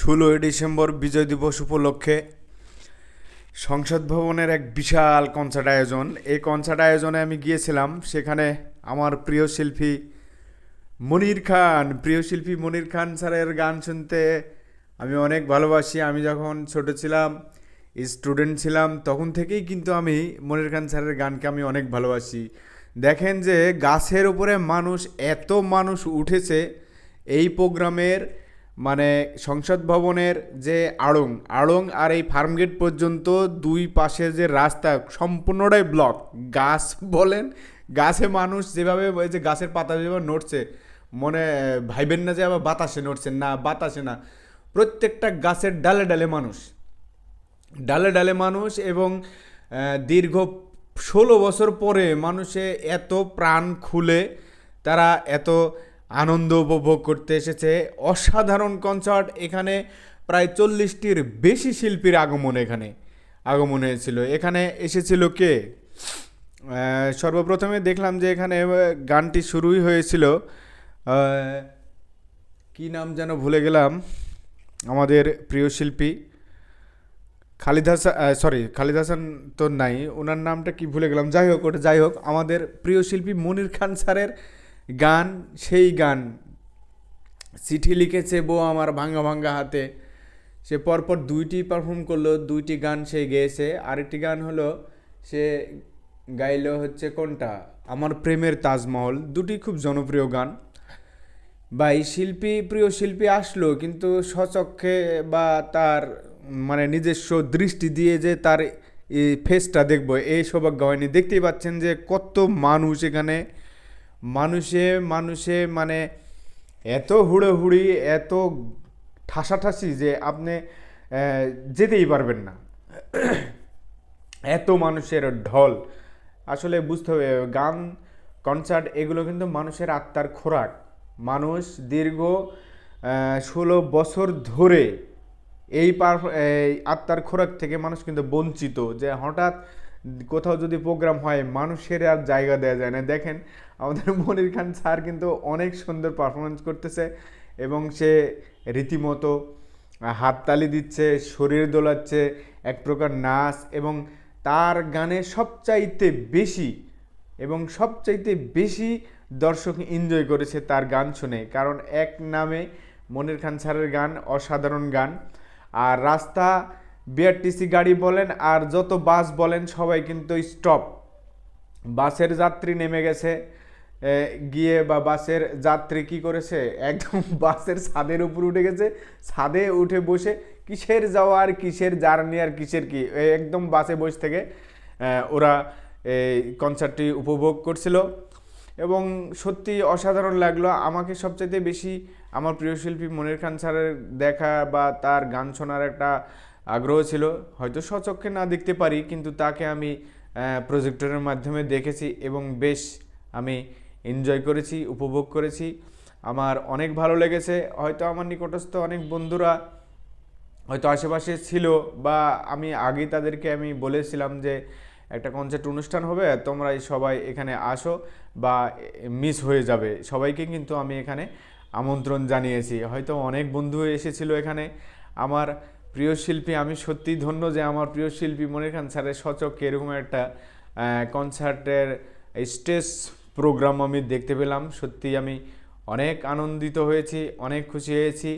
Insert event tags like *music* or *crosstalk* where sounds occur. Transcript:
ষোলোই ডিসেম্বর বিজয় দিবস উপলক্ষে সংসদ ভবনের এক বিশাল কনসার্ট আয়োজন। এই কনসার্ট আয়োজনে আমি গিয়েছিলাম। সেখানে আমার প্রিয় শিল্পী মনির খান, প্রিয় শিল্পী মনির খান স্যারের গান শুনতে আমি অনেক ভালোবাসি। আমি যখন ছোট ছিলাম স্টুডেন্ট ছিলাম, তখন থেকেই কিন্তু আমি মনির খান স্যারের গানকে আমি অনেক ভালোবাসি। দেখেন যে গাছের উপরে মানুষ, এত মানুষ উঠেছে এই প্রোগ্রামের মানে সংসদ ভবনের যে আড়ং আড়ং আর এই ফার্মগেট পর্যন্ত দুই পাশে যে রাস্তা সম্পূর্ণটাই ব্লক। গাছ বলেন, গাছে মানুষ যেভাবে ওই যে গাছের পাতা যেভাবে নড়ছে, মনে, ভাইবেন না যে আবার বাতাসে নড়ছে, না, বাতাসে না। প্রত্যেকটা গাছের ডালে ডালে মানুষ। ডালে ডালে মানুষ এবং দীর্ঘ ষোলো বছর পরে মানুষে এত প্রাণ খুলে, তারা এত আনন্দ উপভোগ করতে এসেছে। অসাধারণ কনসার্ট এখানে প্রায় চল্লিশটির বেশি শিল্পীর আগমন এখানে। আগমন হয়েছিল এখানে এসেছিল কে? সর্বপ্রথমে দেখলাম যে এখানে গানটি শুরুই হয়েছিল। কি নাম যেন ভুলে গেলাম। আমাদের প্রিয় শিল্পী খালিদ হাসান সরি খালিদ হাসান তো নাই। ওনার নামটা কি ভুলে গেলাম। যাই হোক, ওটা যাই হোক। আমাদের প্রিয় শিল্পী মনির খান স্যারের গান, সেই গান। চিঠি লিখেছে বউ আমার ভাঙ্গা ভাঙ্গা হাতে। সে পরপর দুইটি পারফর্ম করল, দুইটি গান সে গেয়েছে। আরেকটি গান হলো, সে গাইলো হচ্ছে কোনটা? আমার প্রেমের তাজমহল। দুটি খুব জনপ্রিয় গান। বা এই শিল্পী, প্রিয় শিল্পী আসলো, কিন্তু স্বচক্ষে বা তার মানে নিজস্ব দৃষ্টি দিয়ে যে তার এই ফেসটা দেখব, এই সৌভাগ্য হয়নি। দেখতেই পাচ্ছেন যে কত মানুষ এখানে মানুষে মানুষে মানে এত হুড়োহুড়ি, এত ঠাসাঠাসি যে আপনি যেতেই পারবেন না। এত মানুষের ঢল। আসলে বুঝতে হবে, গান কনসার্ট এগুলো কিন্তু মানুষের আত্মার খোরাক। মানুষ দীর্ঘ ষোলো বছর ধরে এই পার আত্মার খোরাক থেকে মানুষ কিন্তু বঞ্চিত যে হঠাৎ কোথাও যদি প্রোগ্রাম হয়, মানুষের আর জায়গা দেওয়া যায় না। দেখেন, আমাদের *laughs* মনির খান স্যার কিন্তু অনেক সুন্দর পারফরমেন্স করতেছে এবং সে রীতিমতো হাততালি দিচ্ছে, শরীর দোলাচ্ছে, এক প্রকার নাচ এবং তার গানে সবচাইতে বেশি এবং সবচাইতে বেশি দর্শক এনজয় করেছে তার গান শুনে। কারণ এক নামে মনির খান স্যারের গান অসাধারণ গান। আর রাস্তা বিআরটিসি গাড়ি বলেন আর যত বাস বলেন, সবাই কিন্তু স্টপ বাসের যাত্রী নেমে গেছে। গিয়ে বা বাসের যাত্রী কি করেছে? একদম বাসের ছাদের উপর উঠে গেছে। ছাদে উঠে বসে কিসের যাওয়া আর কিসের জার্নি আর কিসের কি? একদম বাসে বসে থেকে ওরা এই কনসার্টটি উপভোগ করছিল। এবং সত্যি অসাধারণ লাগল। আমাকে সবচাইতে বেশি আমার প্রিয় শিল্পী মনির খান স্যারের দেখা বা তার গান শোনার একটা আগ্রহ ছিল। হয়তো স্বচক্ষে না দেখতে পারি, কিন্তু তাকে আমি প্রজেক্টরের মাধ্যমে দেখেছি এবং বেশ আমি এনজয় করেছি, উপভোগ করেছি। আমার অনেক ভালো লেগেছে। হয়তো আমার নিকটস্থ অনেক বন্ধুরা হয়তো আশেপাশে ছিল বা আমি আগেই তাদেরকে আমি বলেছিলাম যে, একটা কনসার্ট অনুষ্ঠান হবে তোমরা সবাই এখানে আসো বা মিস হয়ে যাবে। সবাইকে কিন্তু আমি এখানে আমন্ত্রণ জানিয়েছি। হয়তো অনেক বন্ধু এসেছিল এখানে। আমার প্রিয় শিল্পী, আমি সত্যি ধন্য যে আমার প্রিয় শিল্পী মনির খান স্যারের সচক্ষে এরকম একটা কনসার্টের স্টেজ প্রোগ্রাম আমি দেখতে পেলাম। সত্যি আমি অনেক আনন্দিত হয়েছি, অনেক খুশি হয়েছি।